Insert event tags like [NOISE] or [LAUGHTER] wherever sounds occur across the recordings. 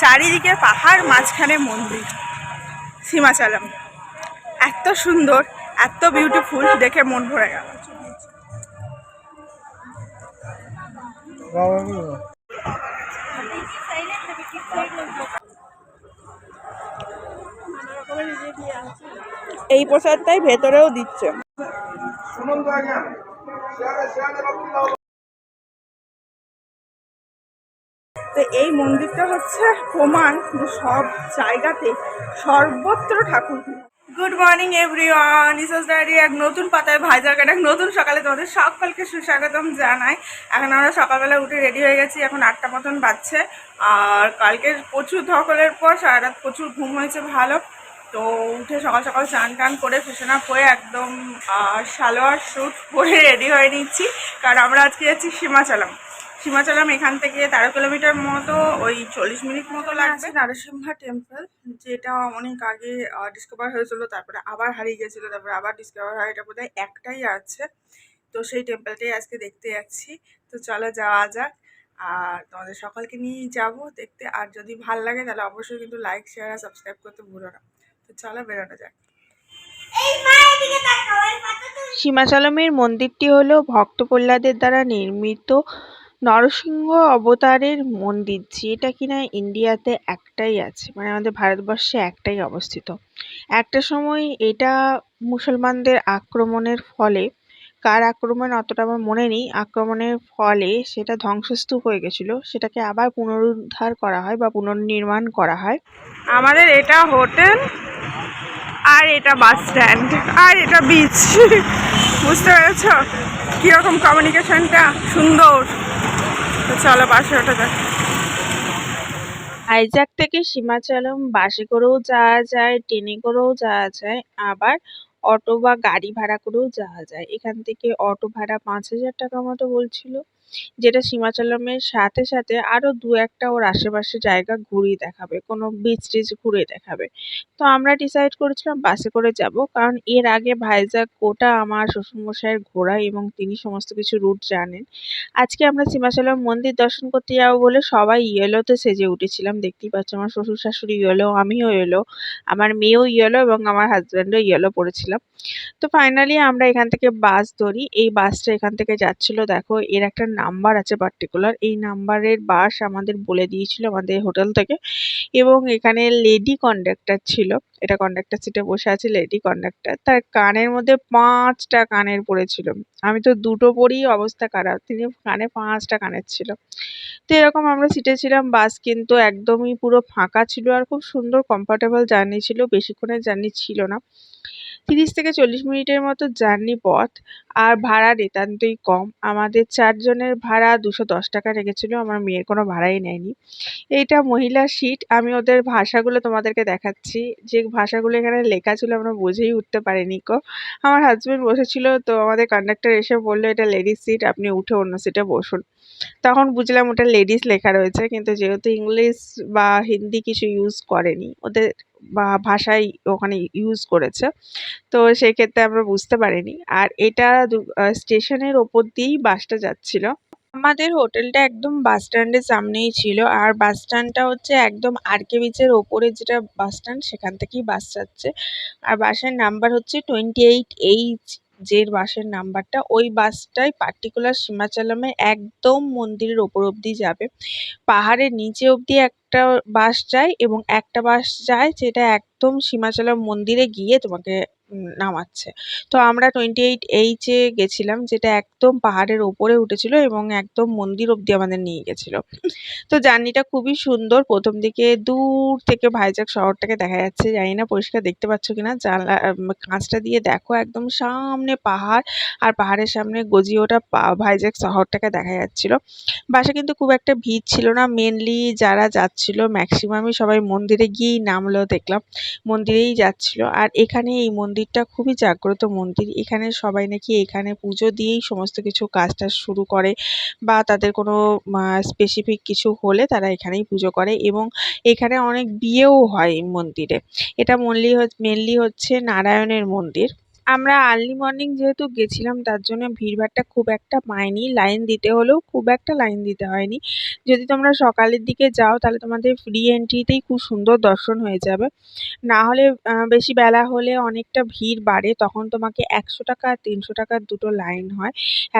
চারিদিকে পাহাড় মাঝখানে মন্দির। সীমাচালাম। এত সুন্দর, এত বিউটিফুল দেখে মন ভরে গেল। এই প্রসাদটাই ভেতরেও দিচ্ছে। তো এই মন্দিরটা হচ্ছে প্রমাণ যে সব জায়গাতে সর্বত্র ঠাকুর। গুড মর্নিং এভরিওয়ান ইসোস ডায়েরি এক নতুন পাতায় ভাইজার কাটা, এক নতুন সকালে তোমাদের সকলকে সুস্বাগতম জানাই। এখন আমরা সকালবেলা উঠে রেডি হয়ে গেছি, এখন আটটা মতন বাজছে। আর কালকে প্রচুর ধকলের পর সারা রাত প্রচুর ঘুম হয়েছে, ভালো। তো উঠে সকাল সকাল চান টান করে ফেশন আপ হয়ে একদম সালোয়ার স্যুট পরে রেডি হয়ে নিচ্ছি। কারণ আমরা আজকে যাচ্ছি সীমাচলাম। সীমাচলাম এখান থেকে তেরো কিলোমিটার মতো ওই চল্লিশ মিনিট মতো লাগছে নারসিংহা টেম্পল যেটা অনেক আগে ডিসকভার হয়েছিল তারপরে আবার হারিয়ে গেছিল তারপরে আবার ডিসকভার হয় এটা বোধহয় একটাই আছে। তো সেই টেম্পলটাই আজকে দেখতে যাচ্ছি। তো চলো যাওয়া যাক। আর তোমাদের সকলকে নিয়েই যাব দেখতে। আর যদি ভালো লাগে তাহলে অবশ্যই কিন্তু লাইক শেয়ার আর সাবস্ক্রাইব করতে ভুলো না। তো চলো বেরোনো যাক। সীমাচলমের মন্দিরটি হল ভক্ত প্রহ্লাদের দ্বারা নির্মিত নরসিংহ অবতারের মন্দির, যেটা কিনা ইন্ডিয়াতে একটাই আছে মানে আমাদের ভারতবর্ষে একটাই অবস্থিত। একটা সময় এটা মুসলমানদের আক্রমণের ফলে, কার আক্রমণ অতটা আমার মনে নেই, আক্রমণের ফলে সেটা ধ্বংসস্তূপ হয়ে গেছিল, সেটাকে আবার পুনরুদ্ধার করা হয় বা পুনর্নির্মাণ করা হয়। আমাদের এটা হোটেল আর এটা বাস স্ট্যান্ড আর এটা বিচ [LAUGHS] বুঝতে পেরেছ? কীরকম কমিউনিকেশনটা সুন্দর। তো চলো বাসে ওঠা যাক হাইজ্যাক থেকে সীমাচলম বাসে করেও যাওয়া যায়, ট্রেনে করেও যাওয়া যায়, আবার অটো বা গাড়ি ভাড়া করেও যাওয়া যায়। এখান থেকে অটো ভাড়া পাঁচ হাজার টাকা মতো বলছিল। যেটা সীমাচলমের সাথে সাথে আরও দু একটা ওর আশেপাশে জায়গা ঘুরিয়ে দেখাবে, কোনো বিচ টিচ ঘুরে দেখাবে। তো আমরা ডিসাইড করেছিলাম বাসে করে যাব, কারণ এর আগে ভাইজ্যাক গোটা আমার শ্বশুরমশাইয়ের ঘোরা এবং তিনি সমস্ত কিছু রুট জানেন। আজকে আমরা সীমাচলম মন্দির দর্শন করতে যাব বলে সবাই ইয়েলোতে সেজে উঠেছিলাম। দেখতেই পাচ্ছ আমার শ্বশুর শাশুড়ি ইয়েলো আমিও ইয়েলো আমার মেয়েও ইয়েলো এবং আমার হাজব্যান্ডও ইয়েলো পড়েছিলাম। তো ফাইনালি আমরা এখান থেকে বাস ধরি। এই বাসটা এখান থেকে যাচ্ছিল, দেখো, এর একটা নাম্বার আছে পার্টিকুলার এই নাম্বারের বাস আমাদের বলে দিয়েছিল আমাদের হোটেল থেকে এবং এখানে লেডি কন্ডাক্টর ছিল। এটা কন্ডাক্টর সিটে বসে আছে লেডি কন্ডাক্টর তার কানের মধ্যে পাঁচটা কানের পড়েছিল। আমি তো দুটো পরেই অবস্থা খারাপ। তিনি কানে পাঁচটা কানের ছিল। তো এরকম আমরা সিটে ছিলাম। বাস কিন্তু একদমই পুরো ফাঁকা ছিল আর খুব সুন্দর কমফর্টেবল জার্নি ছিল। বেশিক্ষণের জার্নি ছিল না। তিরিশ থেকে চল্লিশ মিনিটের মতো জার্নি পথ আর ভাড়া নিতান্তই কম। আমাদের চারজনের ভাড়া দুশো দশ টাকা লেগেছিল আমার মেয়ের কোনো ভাড়াই নেয়নি। এইটা মহিলা সিট আমি ওদের ভাষাগুলো তোমাদেরকে দেখাচ্ছি। যে ভাষাগুলো এখানে লেখা ছিল আমরা বুঝেই উঠতে পারিনি কো। আমার হাজবেন্ড বসেছিল, তো আমাদের কন্ডাক্টর এসে বলল, এটা লেডিস সিট আপনি উঠে অন্য সিটে বসুন। তখন বুঝলাম ওটা লেডিস লেখা রয়েছে, কিন্তু যেহেতু ইংলিশ বা হিন্দি কিছু ইউজ করেনি, ওদের বা ভাষাই ওখানে ইউজ করেছে, তো সেক্ষেত্রে আমরা বুঝতে পারিনি। আর এটা স্টেশনের ওপর দিয়েই বাসটা যাচ্ছিল। আমাদের হোটেলটা একদম বাস স্ট্যান্ডের সামনেই ছিল, আর বাস স্ট্যান্ডটা হচ্ছে একদম আরকে বিচের ওপরে যেটা বাস স্ট্যান্ড সেখান থেকেই বাস যাচ্ছে। আর বাসের নাম্বার হচ্ছে টোয়েন্টি এইট এইচ যে বাসের নাম্বারটা, ওই বাসটাই পার্টিকুলার সীমাচলমে একদম মন্দিরের ওপর অবধি যাবে। পাহাড়ের নিচে অবধি একটা বাস যায় এবং একটা বাস যায় যেটা একদম সীমাচলম মন্দিরে গিয়ে তোমাকে নামাচ্ছে। তো আমরা টোয়েন্টি এইট এইচে গেছিলাম, যেটা একদম পাহাড়ের ওপরে উঠেছিল এবং একদম মন্দির অবধি আমাদের নিয়ে গেছিল। তো জার্নিটা খুবই সুন্দর। প্রথম দিকে দূর থেকে ভাইজ্যাক শহরটাকে দেখা যাচ্ছে। জানি না, পরিষ্কার দেখতে পাচ্ছ কিনা? জানলা কাঁচটা দিয়ে দেখো, একদম সামনে পাহাড় আর পাহাড়ের সামনে গজিয়ে ওঠা ভাইজ্যাক শহরটাকে দেখা যাচ্ছিল। বাসে কিন্তু খুব একটা ভিড় ছিল না। মেনলি যারা যাচ্ছিল ম্যাক্সিমামই সবাই মন্দিরে গিয়েই নামলো, দেখলাম। মন্দিরেই যাচ্ছিল। আর এখানে এই মন্দিরটা খুবই জাগ্রত মন্দির। এখানে সবাই নাকি এখানে পুজো দিয়েই সমস্ত কিছু কাজ টাজ শুরু করে বা তাদের কোনো স্পেসিফিক কিছু হলে তারা এখানেই পুজো করে এবং এখানে অনেক বিয়েও হয় মন্দিরে। এটা মনলি মেনলি হচ্ছে নারায়ণের মন্দির। আমরা আর্লি মর্নিং যেহেতু গেছিলাম, তার জন্য ভিড়ভাড়টা খুব একটা পাইনি। লাইন দিতে হলেও খুব একটা লাইন দিতে হয়নি। যদি তোমরা সকালের দিকে যাও, তাহলে তোমাদের ফ্রি এন্ট্রিতেই খুব সুন্দর দর্শন হয়ে যাবে। না হলে বেশি বেলা হলে অনেকটা ভিড় বাড়ে, তখন তোমাকে একশো টাকা আর তিনশো টাকার দুটো লাইন হয়।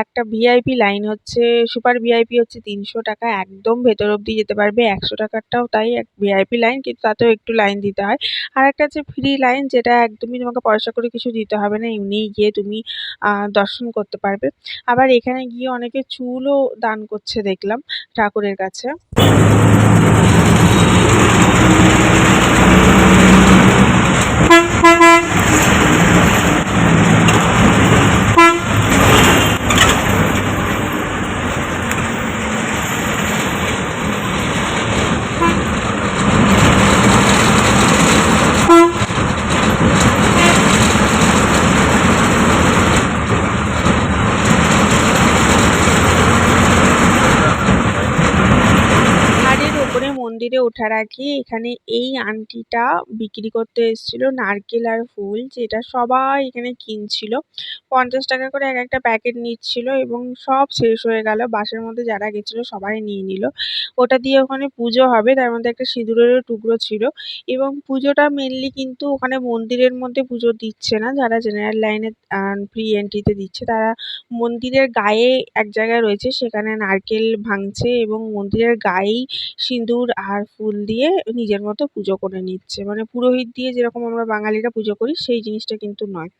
একটা ভিআইপি লাইন হচ্ছে সুপার ভিআইপি হচ্ছে তিনশো টাকা। একদম ভেতর অবধি যেতে পারবে, একশো টাকারটাও তাই এক ভিআইপি লাইন কিন্তু তাতেও একটু লাইন দিতে হয়। আর একটা হচ্ছে ফ্রি লাইন যেটা একদমই তোমাকে পয়সা করে কিছু দিতে হবে না এমনিই গিয়ে তুমি দর্শন করতে পারবে। আবার এখানে গিয়ে অনেকে চুলও দান করছে দেখলাম ঠাকুরের কাছে পাহাড়ের ওপরে মন্দিরে ওঠার আগে এখানে এই আন্টিটা বিক্রি করতে এসেছিল নারকেল আর ফুল, যেটা সবাই এখানে কিনছিল। পঞ্চাশ টাকা করে এক একটা প্যাকেট নিচ্ছিল এবং সব শেষ হয়ে গেল। বাসের মধ্যে যারা গেছিল সবাই নিয়ে নিল। ওটা দিয়ে ওখানে পুজো হবে, তার মধ্যে একটা সিঁদুরেরও টুকরো ছিল এবং পুজোটা মেনলি কিন্তু ওখানে মন্দিরের মধ্যে পুজো দিচ্ছে না। যারা জেনারেল লাইনে ফ্রি এন্ট্রিতে দিচ্ছে, তারা মন্দিরের গায়ে এক জায়গায় রয়েছে, সেখানে নারকেল ভাঙছে এবং মন্দিরের গায়েই সিঁদুর আর ফুল দিয়ে নিজের মতো পুজো করে নিচ্ছে। মানে পুরোহিত দিয়ে যেরকম আমরা বাঙালিরা পুজো করি, সেই জিনিসটা কিন্তু নয়।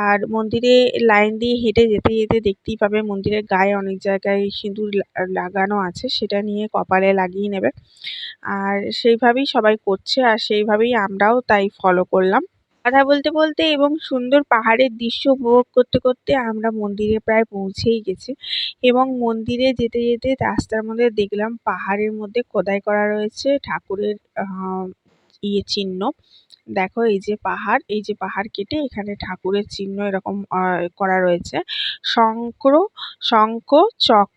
আর মন্দিরে লাইন দিয়ে হেঁটে যেতে যেতে দেখতেই পাবে মন্দিরের গায়ে অনেক জায়গায় সিঁদুর লাগানো আছে, সেটা নিয়ে কপালে লাগিয়ে নেবে। আর সেইভাবেই সবাই করছে, আর সেইভাবেই আমরাও তাই ফলো করলাম। কথা বলতে বলতে এবং সুন্দর পাহাড়ের দৃশ্য উপভোগ করতে করতে আমরা মন্দিরে প্রায় পৌঁছেই গেছি। এবং মন্দিরে যেতে যেতে রাস্তার মধ্যে দেখলাম পাহাড়ের মধ্যে খোদাই করা রয়েছে ঠাকুরের ইয়ে চিহ্ন। দেখো এই যে পাহাড়, এই যে পাহাড় কেটে এখানে ঠাকুরের চিহ্ন এরকম করা রয়েছে। শঙ্কর, শঙ্খ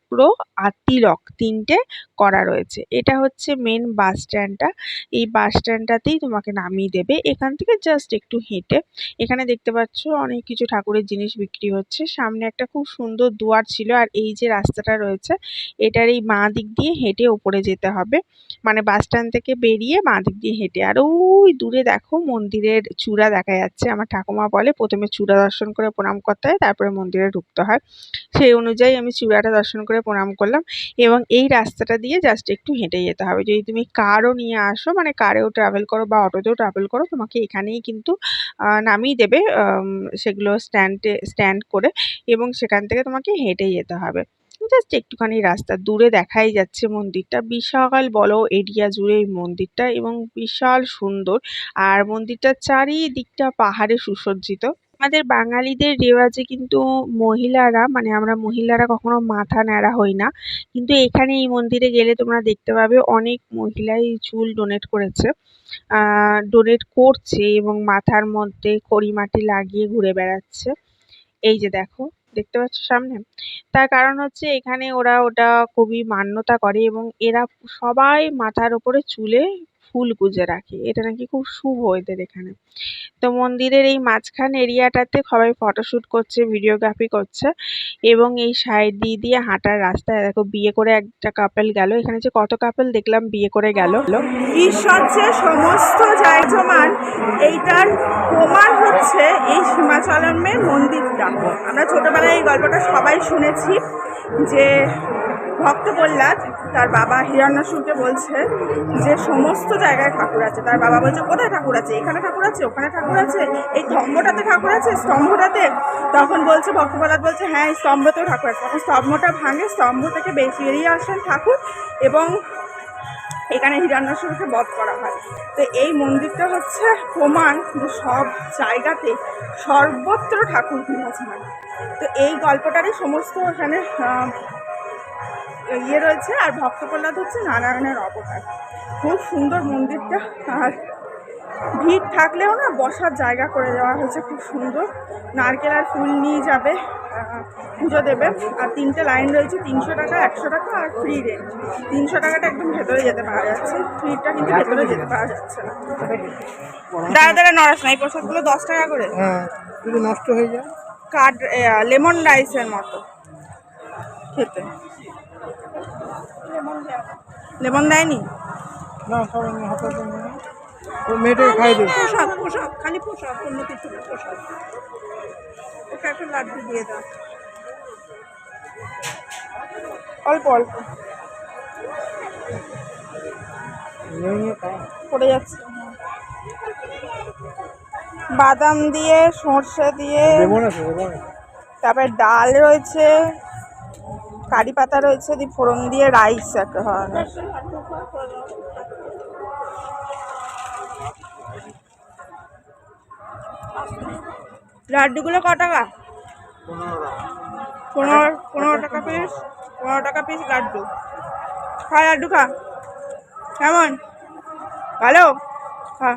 চক্র আর তিলক তিনটে করা রয়েছে। এটা হচ্ছে মেন বাস স্ট্যান্ডটা এই বাস স্ট্যান্ডটাতেই তোমাকে নামিয়ে দেবে। এখান থেকে জাস্ট একটু হেঁটে। এখানে দেখতে পাচ্ছ অনেক কিছু ঠাকুরের জিনিস বিক্রি হচ্ছে। সামনে একটা খুব সুন্দর দুয়ার ছিল আর এই যে রাস্তাটা রয়েছে, এটার এই বাঁ দিক দিয়ে হেঁটে ওপরে যেতে হবে। মানে বাস স্ট্যান্ড থেকে বেরিয়ে বাঁ দিক দিয়ে হেঁটে। আর ওই দূরে দেখো মন্দিরের চূড়া দেখা যাচ্ছে। আমার ঠাকুমা বলে, প্রথমে চূড়া দর্শন করে প্রণাম করতে হয়, তারপরে মন্দিরে ঢুকতে হয়। সেই অনুযায়ী আমি চূড়াটা দর্শন করে প্রণাম করলাম এবং এই রাস্তাটা দিয়ে জাস্ট একটু হেঁটে যেতে হবে। যদি তুমি কারও নিয়ে আসো মানে কারেও ট্রাভেল করো বা অটোতেও ট্রাভেল করো, তোমাকে এখানেই কিন্তু নামিয়ে দেবে সেগুলো স্ট্যান্ডে স্ট্যান্ড করে এবং সেখান থেকে তোমাকে হেঁটে যেতে হবে। জাস্ট একটুখানি রাস্তা দূরে দেখাই যাচ্ছে মন্দিরটা। বিশাল বলো এরিয়া জুড়ে এই মন্দিরটা এবং বিশাল সুন্দর। আর মন্দিরটার চারিদিকটা পাহাড়ে সুসজ্জিত। আমাদের বাঙালিদের রেওয়াজে কিন্তু মহিলারা মানে আমরা মহিলারা কখনো মাথা ন্যাড়া হই না। কিন্তু এখানে এই মন্দিরে গেলে তোমরা দেখতে পাবে অনেক মহিলাই চুল ডোনেট করেছে। ডোনেট করছে এবং মাথার মধ্যে খড়িমাটি লাগিয়ে ঘুরে বেড়াচ্ছে। এই যে দেখো, দেখতে পাচ্ছ সামনে? তার কারণ হচ্ছে এখানে ওরা ওটা খুবই মান্যতা করে এবং এরা সবাই মাথার ওপরে চুলে ফুল গুজে রাখে। এটা নাকি খুব শুভ এদের এখানে। তো মন্দিরের এই মাঝখান এরিয়াটাতে সবাই ফটোশুট করছে ভিডিওগ্রাফি করছে এবং এই সাইড দিয়ে দিয়ে হাঁটার রাস্তায় দেখো, বিয়ে করে একটা কাপেল গেল। এখানে যে কত কাপেল দেখলাম, বিয়ে করে গেল। ঈশ্বরছে সমস্ত জায়গমান, এইটার প্রমাণ হচ্ছে এই সীমাচলমের মন্দিরটা। আমরা ছোটবেলায় এই গল্পটা সবাই শুনেছি যে ভক্ত প্রহ্লাদ, তার বাবা হিরণ্যশুরকে বলছে যে সমস্ত জায়গায় ঠাকুর আছে। তার বাবা বলছে, কোথায় ঠাকুর আছে? এখানে ঠাকুর আছে? ওখানে ঠাকুর আছে? এই স্তম্ভটাতে ঠাকুর আছে? স্তম্ভটাতে? তখন বলছে, ভক্ত প্রহ্লাদ বলছে হ্যাঁ এই স্তম্ভতেও ঠাকুর আছে। তখন স্তম্ভটা ভাঙে, স্তম্ভ থেকে বেরিয়ে আসেন ঠাকুর এবং এখানে হিরণ্যশুরকে বধ করা হয়। তো এই মন্দিরটা হচ্ছে প্রমাণ যে সব জায়গাতে সর্বত্র ঠাকুর বিরাজমান। তো এই গল্পটারই সমস্ত এখানে ইয়ে রয়েছে আর ভক্ত প্রহ্লাদ হচ্ছে নারায়ণের অবতার। খুব সুন্দর মন্দিরটা। আর ভিড় থাকলেও না বসার জায়গা করে দেওয়া হয়েছে খুব সুন্দর। নারকেল আর ফুল নিয়ে যাবে পুজো দেবে। আর তিনটে লাইন রয়েছে তিনশো টাকা একশো টাকা আর ফ্রি রেট তিনশো টাকাটা একদম ভেতরে যেতে পারা যাচ্ছে। ফ্রিটা কিন্তু ভেতরে যেতে পারা যাচ্ছে না। দাঁড়া দাঁড়া নড়াস না এই প্রসাদগুলো দশ টাকা করে। হ্যাঁ নষ্ট হয়ে যায়। কাঠ লেমন রাইসের মতো খেতে। লেমন দেয়নি? না ও মেয়েটাকে খাই দেবে প্রসাদ প্রসাদ খালি প্রসাদ অন্য কিছু না প্রসাদ। ওকে একটা লাড্ডু দিয়ে দাও। অল্প অল্প। পড়ে যাচ্ছে। বাদাম দিয়ে সর্ষে দিয়ে তারপরে ডাল রয়েছে। কারি পাতা রয়েছে দিয়ে ফোড়ন দিয়ে রাইস একটা ধরনের লাড্ডুগুলো ক টাকা? পনেরো পনেরো টাকা পিস পনেরো টাকা পিস লাড্ডু। খা লাড্ডু খা। কেমন? ভালো? খা।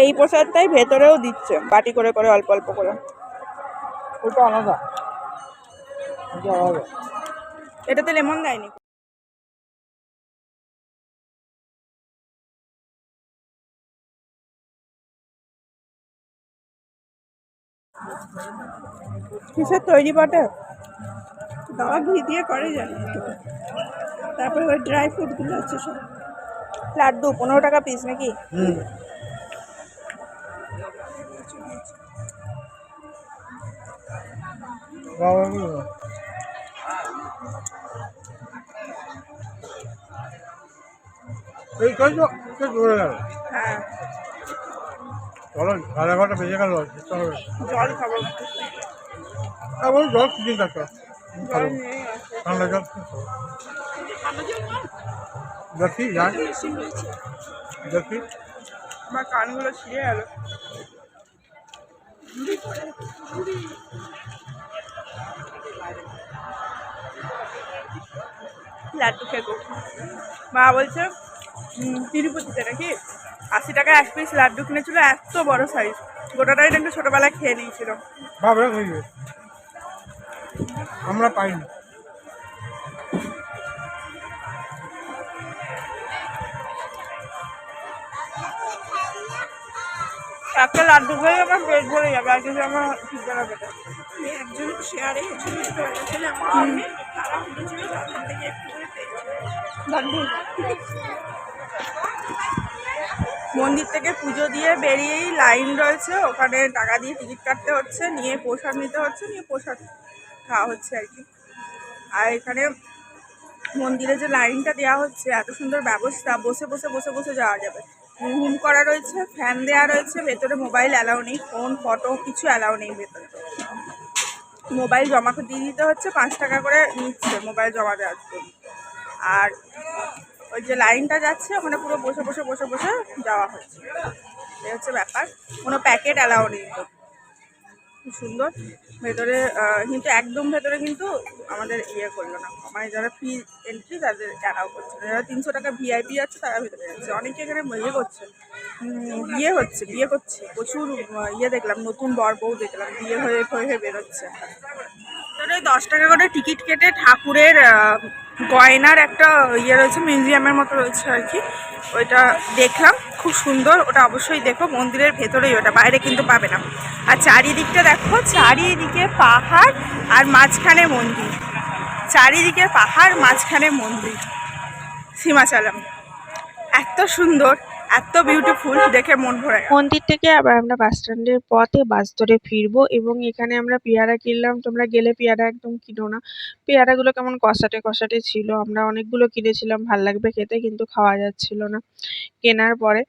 এই প্রসাদটাই ভেতরেও দিচ্ছে বাটি করে করে অল্প অল্প করে। ওটা আলাদা। এটাতে লেমন দেয়নি। কিসের তৈরি বটে বাবা ঘি দিয়ে করে জানি তারপরে ওই ড্রাই ফ্রুটগুলো আছে সব। লাড্ডু পনেরো টাকা পিস নাকি? এই কই তো দৌড়ে গেল? হ্যাঁ। চলো সাড়ে এগারোটা বেজে গেল জল খাব। হ্যাঁ বলো জল কি চিন্তা কর জল নেই আছে ঠান্ডা জল। দেখি যাই। দেখি। আমার কানগুলো ছিঁড়ে গেল। লাড্ডু খেকো মা বলছে তিরুপতিতে নাকি? আশি টাকা এক পিস লাড্ডু কিনেছিল এত বড় সাইজ গোটাটাই একটু ছোটবেলায় খেয়ে নিয়েছিল। আমরা পাইনি একটা লাড্ডু খেয়ে আমার পেট ভরে যাবে আর কিছু আমার ঠিক না। পেটে একজন শেয়ারে মন্দির থেকে পুজো দিয়ে বেরিয়েই লাইন রয়েছে। ওখানে টাকা দিয়ে টিকিট কাটতে হচ্ছে, নিয়ে প্রসাদ নিতে হচ্ছে, নিয়ে প্রসাদ খাওয়া হচ্ছে আর কি। আর এখানে মন্দিরে যে লাইনটা দেওয়া হচ্ছে, এত সুন্দর ব্যবস্থা, বসে বসে বসে বসে যাওয়া যাবে। ঘুম করা রয়েছে, ফ্যান দেওয়া রয়েছে, ভেতরে মোবাইল অ্যালাউ নেই, ফোন, ফটো কিছু অ্যালাউ নেই ভেতরে। মোবাইল জমা দিয়ে দিতে হচ্ছে, পাঁচ টাকা করে নিচ্ছে মোবাইল জমা দেওয়ার জন্য। আর ওই যে লাইনটা যাচ্ছে, ওখানে পুরো বসে বসে বসে বসে যাওয়া হচ্ছে। এই হচ্ছে ব্যাপার। কোনো প্যাকেট অ্যালাউ নেই। খুব সুন্দর। ভেতরে কিন্তু একদম ভেতরে কিন্তু আমাদের ইয়ে করল না। মানে যারা ফ্রি এন্ট্রি তাদের অ্যালাউ করছে না। যারা তিনশো টাকা ভিআইপি আছে, তারা ভেতরে যাচ্ছে। অনেকে এখানে ইয়ে করছে। বিয়ে হচ্ছে, বিয়ে করছে। প্রচুর ইয়ে দেখলাম, নতুন বর বউ দেখলাম, বিয়ে হয়ে হয়ে বেরোচ্ছে। ভেতরে দশ টাকা করে টিকিট কেটে ঠাকুরের গয়নার একটা ইয়ে রয়েছে, মিউজিয়ামের মতো রয়েছে আর কি। ওইটা দেখলাম, খুব সুন্দর, ওটা অবশ্যই দেখো, মন্দিরের ভেতরেই ওটা, বাইরে কিন্তু পাবে না। আর চারিদিকটা দেখো, চারিদিকে পাহাড় আর মাঝখানে মন্দির। চারিদিকে পাহাড়, মাঝখানে মন্দির। সীমাচালাম। এত সুন্দর। এত বিউটিফুল দেখে মন ভরে মন্দির থেকে আবার আমরা বাস স্ট্যান্ডের পথে বাস ধরে ফিরবো এবং এখানে আমরা পেয়ারা কিনলাম। তোমরা গেলে পেয়ারা একদম কিনো না। পেয়ারাগুলো কেমন কষাটে কষাটে ছিল। আমরা অনেকগুলো কিনেছিলাম, ভালো লাগবে খেতে, কিন্তু খাওয়া যাচ্ছিল না। কেনার পরে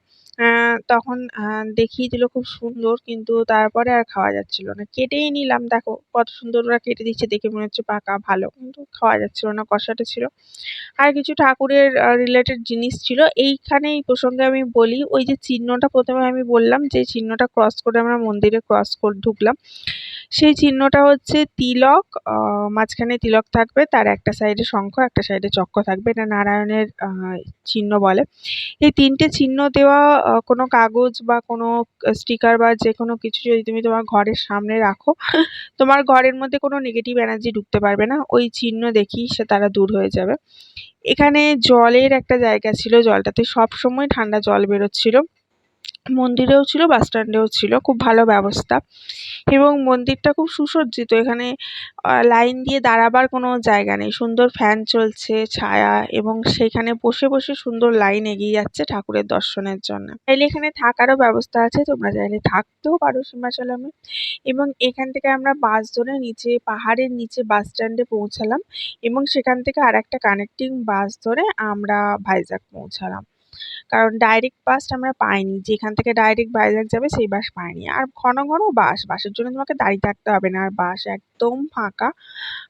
তখন দেখিয়ে দিল খুব সুন্দর, কিন্তু তারপরে আর খাওয়া যাচ্ছিল না। কেটেই নিলাম, দেখো কত সুন্দর ওরা কেটে দিচ্ছে, দেখে মনে হচ্ছে পাকা, ভালো, কিন্তু খাওয়া যাচ্ছিল না, কষাটা ছিল। আর কিছু ঠাকুরের রিলেটেড জিনিস ছিল এইখানে এই প্রসঙ্গে আমি বলি, ওই যে চিহ্নটা প্রথমে আমি বললাম যে, চিহ্নটা ক্রস করে আমরা মন্দিরে ক্রস করে, ঢুকলাম। সেই চিহ্নটা হচ্ছে তিলক মাঝখানে তিলক থাকবে, তার একটা সাইডে শঙ্খ, একটা সাইডে চক্র থাকবে, এটা নারায়ণের চিহ্ন বলে। এই তিনটে চিহ্ন দেওয়া কোনো কাগজ বা কোনো স্টিকার বা যে কোনো কিছু যদি তুমি তোমার ঘরের সামনে রাখো, তোমার ঘরের মধ্যে কোনো নেগেটিভ এনার্জি ঢুকতে পারবে না, ওই চিহ্ন দেখি সে তারা দূর হয়ে যাবে। এখানে জলের একটা জায়গা ছিল, জলটাতে সব সময় ঠান্ডা জল বেরোচ্ছিল। মন্দিরেও ছিল বাস স্ট্যান্ডেও ছিল, খুব ভালো ব্যবস্থা। এবং মন্দিরটা খুব সুসজ্জিত, এখানে লাইন দিয়ে দাঁড়াবার কোনো জায়গা নেই। সুন্দর ফ্যান চলছে, ছায়া, এবং সেখানে বসে বসে সুন্দর লাইন এগিয়ে যাচ্ছে ঠাকুরের দর্শনের জন্য। চাইলে এখানে থাকারও ব্যবস্থা আছে, তোমরা চাইলে থাকতেও পারো সীমাচলমে এবং এখান থেকে আমরা বাস ধরে নিচে, পাহাড়ের নিচে বাস স্ট্যান্ডে পৌঁছালাম। এবং সেখান থেকে আর একটা কানেক্টিং বাস ধরে আমরা ভাইজ্যাক পৌঁছালাম। কারণ ডাইরেক্ট বাস আমরা পাইনি। যেখান থেকে ডাইরেক্ট ভাইজ্যাক যাবে, সেই বাস পাইনি। আর ঘন ঘন বাস বাসের জন্য তোমাকে দাঁড়িয়ে থাকতে হবে না। আর বাস একদম ফাঁকা।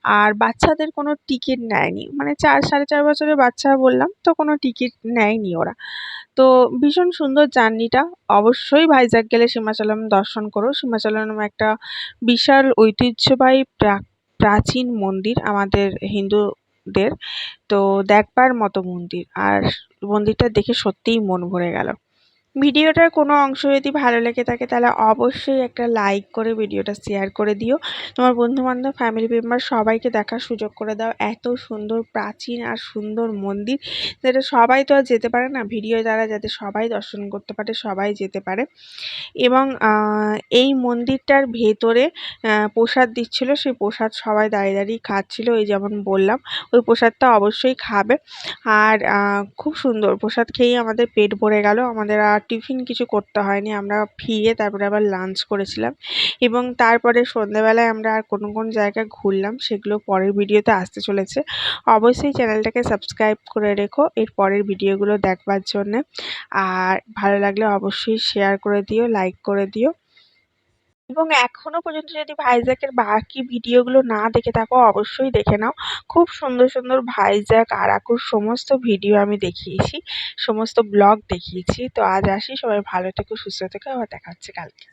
আর বাচ্চাদের কোনো টিকিট নেয়নি। মানে চার, সাড়ে চার বছরের বাচ্চা বললাম, তো কোনো টিকিট নেয়নি ওরা। তো ভীষণ সুন্দর জার্নিটা। অবশ্যই ভাইজ্যাক গেলে সীমাচলম দর্শন করো। সীমাচলম একটা বিশাল ঐতিহ্যবাহী প্রা- প্রাচীন মন্দির। আমাদের হিন্দুদের তো দেখবার মতো মন্দির। আর মন্দিরটা দেখে সত্যিই মন ভরে গেল। ভিডিওটার কোনো অংশ যদি ভালো লেগে থাকে, তাহলে অবশ্যই একটা লাইক করে ভিডিওটা শেয়ার করে দিও। তোমার বন্ধু বান্ধব ফ্যামিলি মেম্বার সবাইকে দেখার সুযোগ করে দাও। এত সুন্দর প্রাচীন আর সুন্দর মন্দির, যেটা সবাই তো আর যেতে পারে না। ভিডিও দ্বারা যাতে সবাই দর্শন করতে পারে, সবাই যেতে পারে। এবং এই মন্দিরটার ভেতরে প্রসাদ দিচ্ছিল। সেই প্রসাদ সবাই দাঁড়িয়ে দাঁড়িয়ে খাচ্ছিল। এই যেমন বললাম, ওই প্রসাদটা অবশ্যই খাবে। আর খুব সুন্দর প্রসাদ খেয়েই আমাদের পেট ভরে গেল। আমাদের আর টিফিন কিছু করতে হয়নি, আমরা ফিরে তারপরে আবার লাঞ্চ করেছিলাম। এবং তারপরে সন্ধ্যেবেলায় আমরা আর কোন কোন জায়গায় ঘুরলাম, সেগুলো পরের ভিডিওতে আসতে চলেছে। অবশ্যই চ্যানেলটাকে সাবস্ক্রাইব করে রেখো, এর পরের ভিডিওগুলো দেখবার জন্যে। আর ভালো লাগলে অবশ্যই শেয়ার করে দিও লাইক করে দিও। এবং এখনও পর্যন্ত যদি ভাইজ্যাকের বাকি ভিডিওগুলো না দেখে থাকো, অবশ্যই দেখে নাও। খুব সুন্দর সুন্দর ভাইজ্যাক, আরাকুর সমস্ত ভিডিও আমি দেখিয়েছি, সমস্ত ব্লগ দেখিয়েছি। তো আজ আসি, সবাই ভালো থেকো, সুস্থ থেকো, আবার দেখা হচ্ছে কালকে।